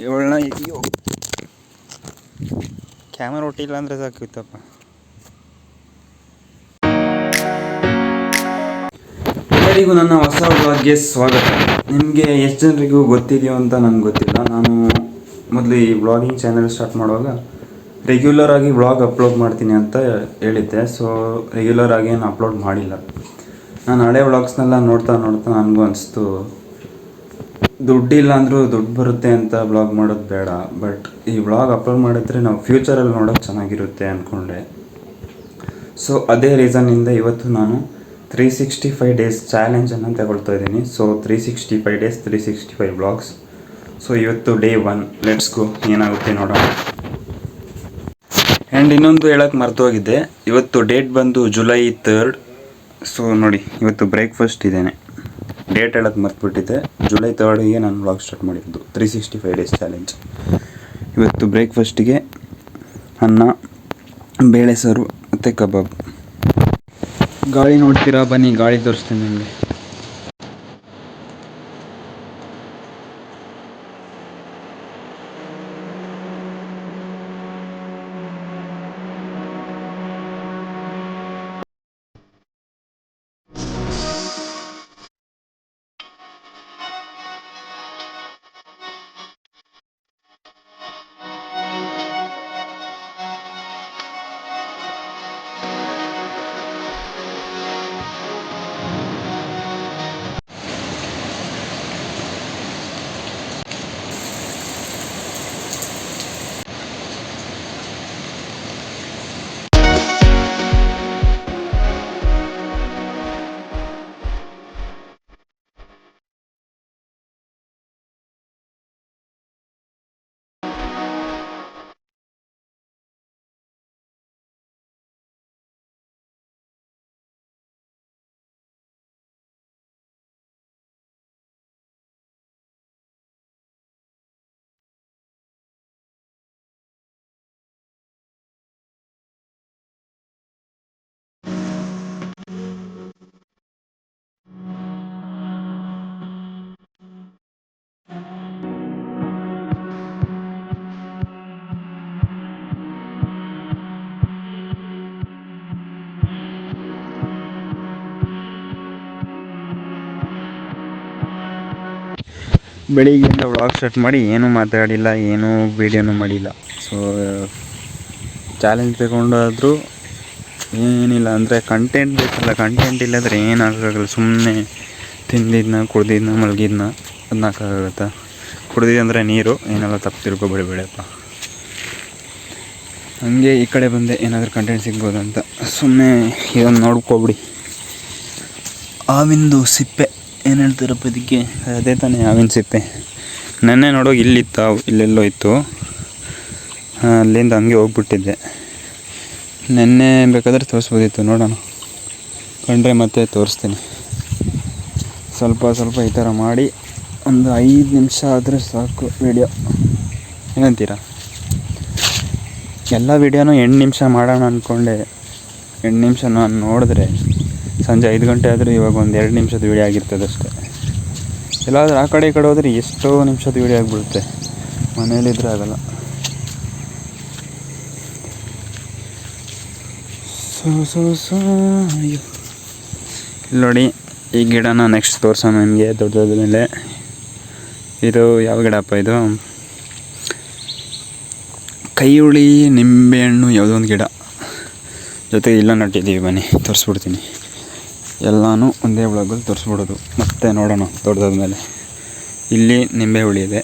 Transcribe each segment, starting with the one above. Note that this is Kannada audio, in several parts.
ಇವಳನ್ನ ಇದೆಯೋ. ಕ್ಯಾಮರಾ ಒಟ್ಟಿಲ್ಲ ಅಂದರೆ ಸಾಕಿತ್ತಪ್ಪ ಎಲ್ಲರಿಗೂ ನನ್ನ ಹೊಸ ಬ್ಲಾಗ್ಗೆ ಸ್ವಾಗತ. ನಿಮಗೆ ಎಷ್ಟು ಜನರಿಗೂ ಗೊತ್ತಿದೆಯೋ ಅಂತ ನನಗೆ ಗೊತ್ತಿಲ್ಲ. ನಾನು ಮೊದಲು ಈ ವ್ಲಾಗಿಂಗ್ ಚಾನೆಲ್ ಸ್ಟಾರ್ಟ್ ಮಾಡುವಾಗ ರೆಗ್ಯುಲರ್ ಆಗಿ ವ್ಲಾಗ್ ಅಪ್ಲೋಡ್ ಮಾಡ್ತೀನಿ ಅಂತ ಹೇಳಿದ್ದೆ. ಸೊ ರೆಗ್ಯುಲರ್ ಆಗಿ ಏನು ಅಪ್ಲೋಡ್ ಮಾಡಿಲ್ಲ. ನಾನು ಹಳೆ ವ್ಲಾಗ್ಸ್ನೆಲ್ಲ ನೋಡ್ತಾ ನೋಡ್ತಾ ನನಗೂ ಅನಿಸ್ತು. ದುಡ್ಡಿಲ್ಲ ಅಂದರೂ ದುಡ್ಡು ಬರುತ್ತೆ ಅಂತ ವ್ಲಾಗ್ ಮಾಡೋದು ಬೇಡ ಬಟ್ ಈ ವ್ಲಾಗ್ ಅಪ್ಲೋಡ್ ಮಾಡಿದ್ರೆ ನಾವು ಫ್ಯೂಚರಲ್ಲಿ ನೋಡೋಕೆ ಚೆನ್ನಾಗಿರುತ್ತೆ ಅಂದ್ಕೊಂಡೆ ಸೊ ಅದೇ ರೀಸನ್ನಿಂದ ಇವತ್ತು ನಾನು ತ್ರೀ ಸಿಕ್ಸ್ಟಿ ಫೈವ್ ಡೇಸ್ ಚಾಲೆಂಜನ್ನು ತಗೊಳ್ತಾ ಇದ್ದೀನಿ. So three sixty five days three sixty five blogs so ಇವತ್ತು ಡೇ ಒನ್ ಲೆಟ್ಸ್ ಗೋ ಏನಾಗುತ್ತೆ ನೋಡೋಣ. ಆ್ಯಂಡ್ ಇನ್ನೊಂದು ಹೇಳೋಕ್ಕೆ ಮರ್ತೋಗಿದ್ದೆ. ಇವತ್ತು ಡೇಟ್ ಬಂದು ಜುಲೈ ತರ್ಡ್ ಸೊ ನೋಡಿ, ಇವತ್ತು ಬ್ರೇಕ್ಫಾಸ್ಟ್ ಇದ್ದೇನೆ. ಡೇಟ್ ಹೇಳಕ್ಕೆ ಮರ್ತುಬಿಟ್ಟಿದ್ದೆ. ಜುಲೈ ತರ್ಡಿಗೆ ನಾನು ವ್ಲಾಗ್ ಸ್ಟಾರ್ಟ್ ಮಾಡಿದ್ದು. Three sixty five days challenge ಇವತ್ತು ಬ್ರೇಕ್ಫಾಸ್ಟಿಗೆ ಅನ್ನ, ಬೇಳೆ ಸಾರು ಮತ್ತು ಕಬಾಬ್. ಗಾಳಿ ನೋಡ್ತೀರಾ? ಬನ್ನಿ, ಗಾಳಿ ತೋರಿಸ್ತೀನಿ ನಿಮಗೆ. ಬೆಳಿಗ್ಗೆಯಿಂದ ವ್ಲಾಗ್ ಸ್ಟಾರ್ಟ್ ಮಾಡಿ ಏನೂ ಮಾತಾಡಿಲ್ಲ, ಏನೂ ವೀಡಿಯೋನೂ ಮಾಡಿಲ್ಲ. ಸೊ ಚಾಲೆಂಜ್ ತಗೊಂಡಾದರೂ ಏನಿಲ್ಲ ಅಂದರೆ ಕಂಟೆಂಟ್ ಬೇಕಲ್ಲ ಕಂಟೆಂಟ್ ಇಲ್ಲಾದರೆ ಏನಾಗಲ್ಲ ಸುಮ್ಮನೆ ತಿಂದಿದ್ನ, ಕುಡ್ದಿದ್ನ, ಮಲಗಿದ್ನ ಅದನ್ನಕ್ಕಾಗತ್ತಾ ಕುಡ್ದಿದ್ದಂದರೆ ನೀರು, ಏನೆಲ್ಲ ತಪ್ಪು ತಿಳ್ಕೊಬೇಡಿ ಬೇಡಪ್ಪ. ಹಂಗೆ ಈ ಕಡೆ ಬಂದೆ, ಏನಾದರೂ ಕಂಟೆಂಟ್ ಸಿಗ್ಬೋದು ಅಂತ. ಸುಮ್ಮನೆ ಇದನ್ನು ನೋಡ್ಕೊಬಿಡಿ. ಆವಿಂದು ಸಿಪ್ಪೆ. ಏನು ಹೇಳ್ತಾರಪ್ಪ ಇದಕ್ಕೆ? ಅದೇ ತಾನೇ ಸಿಪ್ಪೆ. ನೆನ್ನೆ ನೋಡೋ ಇಲ್ಲಿತ್ತು, ಇಲ್ಲೆಲ್ಲೋ ಇತ್ತು. ಅಲ್ಲಿಂದ ಹಂಗೆ ಹೋಗ್ಬಿಟ್ಟಿದ್ದೆ. ನೆನ್ನೆ ಬೇಕಾದರೆ ತೋರಿಸ್ಬೋದಿತ್ತು, ನೋಡೋಣ. ಕಂಡ್ರೆ ಮತ್ತೆ ತೋರಿಸ್ತೀನಿ. ಸ್ವಲ್ಪ ಸ್ವಲ್ಪ ಈ ಥರ ಮಾಡಿ ಒಂದು ಐದು ನಿಮಿಷ ಆದರೆ ಸಾಕು ವಿಡಿಯೋ. ಏನಂತೀರಾ? ಎಲ್ಲ ವೀಡಿಯೋನೂ ಎಂಟು ನಿಮಿಷ ಮಾಡೋಣ ಅಂದ್ಕೊಂಡೆ. ಎಂಟು ನಿಮಿಷ ನಾನು ನೋಡಿದ್ರೆ ಸಂಜೆ ಐದು ಗಂಟೆ ಆದರೂ ಇವಾಗ ಒಂದು ಎರಡು ನಿಮಿಷದ ವೀಡಿಯೋ ಆಗಿರ್ತದೆ ಅಷ್ಟೇ. ಎಲ್ಲಾದರೂ ಆ ಕಡೆ ಈ ಕಡೆ ಹೋದರೆ ಎಷ್ಟೋ ನಿಮಿಷದ ವೀಡಿಯೋ ಆಗಿಬಿಡುತ್ತೆ. ಮನೇಲಿದ್ರೆ ಆಗಲ್ಲ. ಸೊ ಸೊ ಸೊ ನೋಡಿ, ಈ ಗಿಡನ ನೆಕ್ಸ್ಟ್ ತೋರ್ಸೋಣ ನಿಮಗೆ ದೊಡ್ಡ ದೊಡ್ಡ ಮೇಲೆ. ಇದು ಯಾವ ಗಿಡಪ್ಪ ಇದು? ಕೈಯುಳಿ ನಿಂಬೆಹಣ್ಣು ಯಾವುದೋ ಒಂದು ಗಿಡ. ಜೊತೆಗೆ ಇಲ್ಲ ನಟ್ಟಿದ್ದೀವಿ ಬನ್ನಿ, ತೋರಿಸ್ಬಿಡ್ತೀನಿ. ಎಲ್ಲನೂ ಒಂದೇ ಒಳಗಲ್ಲಿ ತೋರಿಸ್ಬಿಡೋದು. ಮತ್ತೆ ನೋಡೋಣ ದೊಡ್ಡದಾದ ಮೇಲೆ ಇಲ್ಲಿ ನಿಂಬೆ ಹುಳಿ ಇದೆ.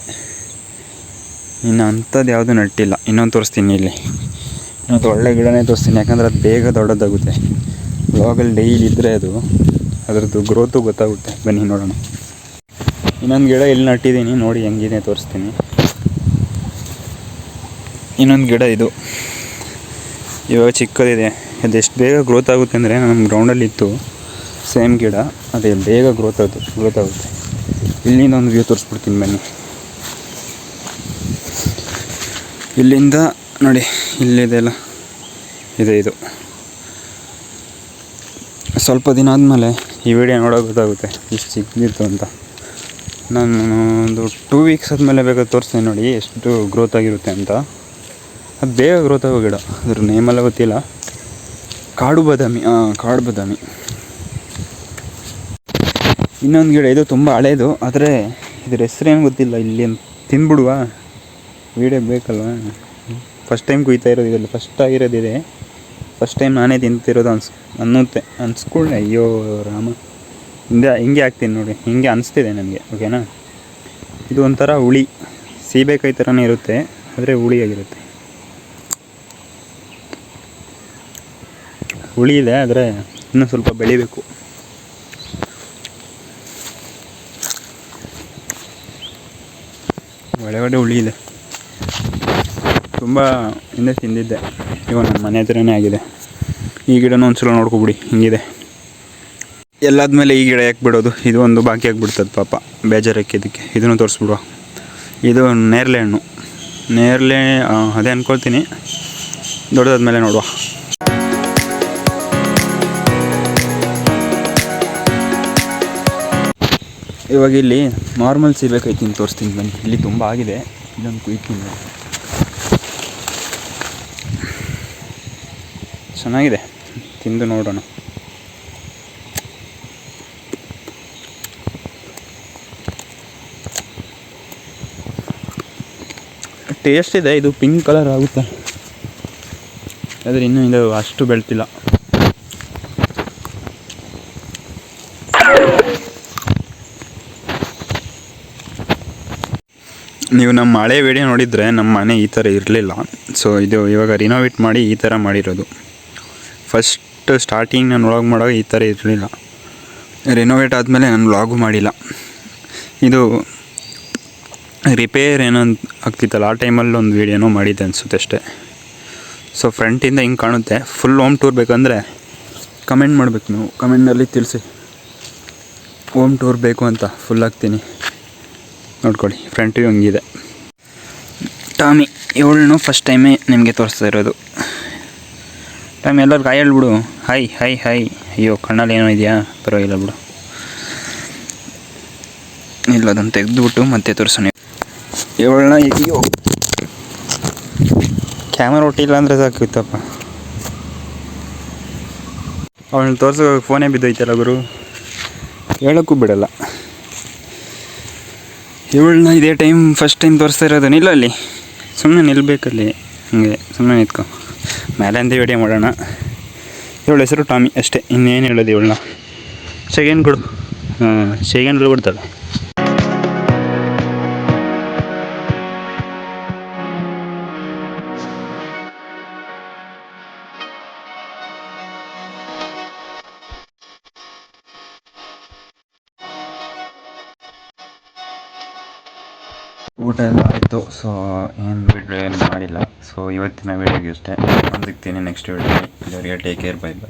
ಇನ್ನು ಅಂಥದ್ದು ಯಾವುದೂ ನೆಟ್ಟಿಲ್ಲ. ಇನ್ನೊಂದು ತೋರಿಸ್ತೀನಿ ಇಲ್ಲಿ. ಇನ್ನೊಂದು ಒಳ್ಳೆ ಗಿಡನೇ ತೋರಿಸ್ತೀನಿ. ಯಾಕಂದರೆ ಅದು ಬೇಗ ದೊಡ್ಡದಾಗುತ್ತೆ. ಬ್ಲಾಗಲ್ಲಿ ಡೈಲಿ ಇದ್ದರೆ ಅದು, ಅದರದ್ದು ಗ್ರೋತು ಗೊತ್ತಾಗುತ್ತೆ. ಬನ್ನಿ ನೋಡೋಣ. ಇನ್ನೊಂದು ಗಿಡ ಇಲ್ಲಿ ನಟ್ಟಿದ್ದೀನಿ. ನೋಡಿ ಹೆಂಗಿದೆ ತೋರಿಸ್ತೀನಿ. ಇನ್ನೊಂದು ಗಿಡ ಇದು. ಇವಾಗ ಚಿಕ್ಕದಿದೆ. ಅದೆಷ್ಟು ಬೇಗ ಗ್ರೋತ್ ಆಗುತ್ತೆ ಅಂದರೆ ನಮ್ಮ ಗ್ರೌಂಡಲ್ಲಿ ಇತ್ತು. ಸೇಮ್ ಗಿಡ, ಅದೇ ಬೇಗ ಗ್ರೋತ್ ಆಗುತ್ತೆ ಗ್ರೋತ್ ಆಗುತ್ತೆ. ಇಲ್ಲಿಂದ ಒಂದು ವ್ಯೂ ತೋರಿಸ್ಬಿಡ್ತೀನಿ ಬನ್ನಿ. ಇಲ್ಲಿಂದ ನೋಡಿ ಇಲ್ಲಿದೆಲ್ಲ ಇದೆ ಇದು. ಸ್ವಲ್ಪ ದಿನ ಆದಮೇಲೆ ಈ ವಿಡಿಯೋ ನೋಡೋಕೆ ಗೊತ್ತಾಗುತ್ತೆ, ಇಷ್ಟು ಚಿಕ್ಕದಿತ್ತು ಅಂತ. ನಾನು ಒಂದು ಟೂ ವೀಕ್ಸ್ ಆದಮೇಲೆ ಬೇಕಾದ್ರೆ ತೋರಿಸ್ತೀನಿ ನೋಡಿ, ಎಷ್ಟು ಗ್ರೋತ್ ಆಗಿರುತ್ತೆ ಅಂತ. ಅದು ಬೇಗ ಗ್ರೋತ್ ಆಗೋ ಗಿಡ, ಅದ್ರ ನೇಮೆಲ್ಲ ಗೊತ್ತಿಲ್ಲ. ಕಾಡು ಬಾದಾಮಿ ಕಾಡು ಬಾದಾಮಿ. ಇನ್ನೊಂದು ಗಿಡ, ಇದು ತುಂಬ ಹಳೇದು, ಆದರೆ ಇದ್ರ ಹೆಸ್ರೇನು ಗೊತ್ತಿಲ್ಲ, ಇಲ್ಲಿ ತಿಂದ್ಬಿಡುವ ವೀಡಿಯೋ ಬೇಕಲ್ವಾ? ಫಸ್ಟ್ ಟೈಮ್ ಕುಯ್ತಾ ಇರೋದು ಇದರಲ್ಲಿ ಫಸ್ಟ್ ಆಗಿರೋದಿದೆ ಫಸ್ಟ್ ಟೈಮ್ ನಾನೇ ತಿಂತಿರೋದು ಅನ್ಸ್, ಅನ್ನುತ್ತೆ. ಅನ್ಸ್ಕೊಳ್ಳೆ, ಅಯ್ಯೋ ರಾಮ. ಹಿಂದೆ, ಹಿಂಗೆ ಹಾಕ್ತೀನಿ ನೋಡಿ, ಹಿಂಗೆ ಅನಿಸ್ತಿದೆ ನನಗೆ ಓಕೆನಾ ಇದು ಒಂಥರ ಹುಳಿ, ಸೀಬೆಕಾಯಿ ಥರನೇ ಇರುತ್ತೆ, ಆದರೆ ಹುಳಿಯಾಗಿರುತ್ತೆ ಹುಳಿ ಇದೆ, ಆದರೆ ಇನ್ನೂ ಸ್ವಲ್ಪ ಬೆಳಿಬೇಕು. ಒಳಗಡೆ ಹುಳಿ ಇದೆ ತುಂಬ ಹಿಂದೆ ತಿಂದಿದ್ದೆ. ಇವಾಗ ನಮ್ಮ ಮನೆ ಹತ್ರನೇ ಆಗಿದೆ. ಈ ಗಿಡನೂ ಒಂದ್ಸಲ ನೋಡ್ಕೊಬಿಡಿ. ಹಿಂಗಿದೆ. ಎಲ್ಲಾದ್ಮೇಲೆ ಈ ಗಿಡ ಯಾಕೆ ಬಿಡೋದು? ಇದು ಒಂದು ಬಾಕಿ ಆಗಿಬಿಡ್ತದೆ ಪಾಪ. ಬೇಜಾರಕ್ಕೆ ಇದಕ್ಕೆ. ಇದನ್ನು ತೋರಿಸ್ಬಿಡುವ. ಇದು ನೇರಳೆ ಹಣ್ಣು. ನೇರಳೆ ಅದೇ ಅನ್ಕೊಳ್ತೀನಿ. ದೊಡ್ಡದಾದ್ಮೇಲೆ ನೋಡುವ. ಇವಾಗ ಇಲ್ಲಿ ನಾರ್ಮಲ್ ಸೀಬೇಕಾಯ್ತೀನಿ ತೋರಿಸ್ತೀನಿ ಬನ್ನಿ. ಇಲ್ಲಿ ತುಂಬ ಆಗಿದೆ. ಇದೊಂದು ಕುಯ್ತೀನಿ ಚೆನ್ನಾಗಿದೆ. ತಿಂದು ನೋಡೋಣ. ಟೇಸ್ಟ್ ಇದೆ. ಇದು ಪಿಂಕ್ ಕಲರ್ ಆಗುತ್ತೆ. ಆದರೆ ಇನ್ನೂ ಇದು ಅಷ್ಟು ಬೆಳ್ತಿಲ್ಲ. ನೀವು ನಮ್ಮ ಹಳೆ ವಿಡಿಯೋ ನೋಡಿದರೆ ನಮ್ಮ ಮನೆ ಈ ಥರ ಇರಲಿಲ್ಲ. ಸೊ ಇದು ಇವಾಗ ರಿನೋವೇಟ್ ಮಾಡಿ ಈ ಥರ ಮಾಡಿರೋದು. ಫಸ್ಟ್ ಸ್ಟಾರ್ಟಿಂಗ್ ನಾನು ವ್ಲಾಗ್ ಮಾಡೋ ಈ ಥರ ಇರಲಿಲ್ಲ. ರಿನೋವೇಟ್ ಆದಮೇಲೆ ನಾನು ವ್ಲಾಗು ಮಾಡಿಲ್ಲ. ಇದು ರಿಪೇರ್ ಏನಂತ ಆಗ್ತಿತ್ತಲ್ಲ, ಆ ಟೈಮಲ್ಲಿ ಒಂದು ವೀಡಿಯೋನೋ ಮಾಡಿದ್ದೆ ಅನಿಸುತ್ತೆ ಅಷ್ಟೇ. ಸೊ ಫ್ರಂಟಿಂದ ಹಿಂಗೆ ಕಾಣುತ್ತೆ. ಫುಲ್ ಹೋಮ್ ಟೂರ್ ಬೇಕಂದರೆ ಕಮೆಂಟ್ ಮಾಡಬೇಕು ನೀವು. ಕಮೆಂಟ್ನಲ್ಲಿ ತಿಳಿಸಿ. ಹೋಮ್ ಟೂರ್ ಬೇಕು ಅಂತ ಫುಲ್ ಹಾಕ್ತೀನಿ ನೋಡ್ಕೊಳ್ಳಿ ಫ್ರಂಟ್ ವ್ಯೂ ಹಂಗಿದೆ. ಟಾಮಿ, ಇವಳನ್ನು ಫಸ್ಟ್ ಟೈಮೇ ನಿಮಗೆ ತೋರಿಸ್ತಾ ಇರೋದು. ಟಾಮಿ, ಎಲ್ಲರಿಗೂ ಕಾಯಿ ಹೇಳ್ಬಿಡು. ಹಾಯ್ ಹಾಯ್ ಹಾಯ್ ಅಯ್ಯೋ, ಕಣ್ಣಲ್ಲಿ ಏನೋ ಇದೆಯಾ? ಪರವಾಗಿಲ್ಲ ಬಿಡು. ಇಲ್ಲ, ಅದನ್ನು ತೆಗೆದುಬಿಟ್ಟು ಮತ್ತೆ ತೋರಿಸೋಣ. ಇವಳನ್ನ ಅಯ್ಯೋ. ಕ್ಯಾಮರಾ ಒಟ್ಟಿಲ್ಲ ಅಂದರೆ ಸಾಕಿತ್ತಪ್ಪ ಅವಳನ್ನ ತೋರಿಸೋ ಫೋನೇ ಬಿದ್ದೋಯ್ತಲ್ಲ ಗುರು. ಹೇಳೋಕ್ಕೂ ಬಿಡಲ್ಲ. ಇವಳನ್ನ ಇದೇ ಟೈಮ್ ಫಸ್ಟ್ ಟೈಮ್ ತೋರಿಸ್ತಾ ಇರೋದು ನಿಲ್ಲ ಅಲ್ಲಿ? ಸುಮ್ಮನೆ ನಿಲ್ಬೇಕಲ್ಲಿ ಹಂಗೆ ಸುಮ್ಮನೆ ನಿಂತ್ಕೊ. ಮೇಲೆ ಅಂತ ವಿಡಿಯೋ ಮಾಡೋಣ. ಇವಳ ಹೆಸರು ಟಾಮಿ ಅಷ್ಟೇ ಇನ್ನೇನು ಹೇಳೋದು ಇವಳನ್ನ? ಸೆಕೆಂಡ್ ಕೊಡು. ಹಾಂ ಸೆಕೆಂಡ್ ಕೊಡ್ತಾಳೆ? ಊಟ ಎಲ್ಲ ಆಯಿತು. ಸೊ ಏನು ವಿಡಿಯೋ ಏನು ಮಾಡಿಲ್ಲ. ಸೊ ಇವತ್ತಿನ ವಿಡಿಯೋಗೆ ಇಷ್ಟೇ ಸಿಗ್ತೀನಿ ನೆಕ್ಸ್ಟ್ ವಿಡಿಯೋ ಇಲ್ಲಿವರೆಗೆ ಟೇಕ್ ಕೇರ್ ಬೈ ಬೈ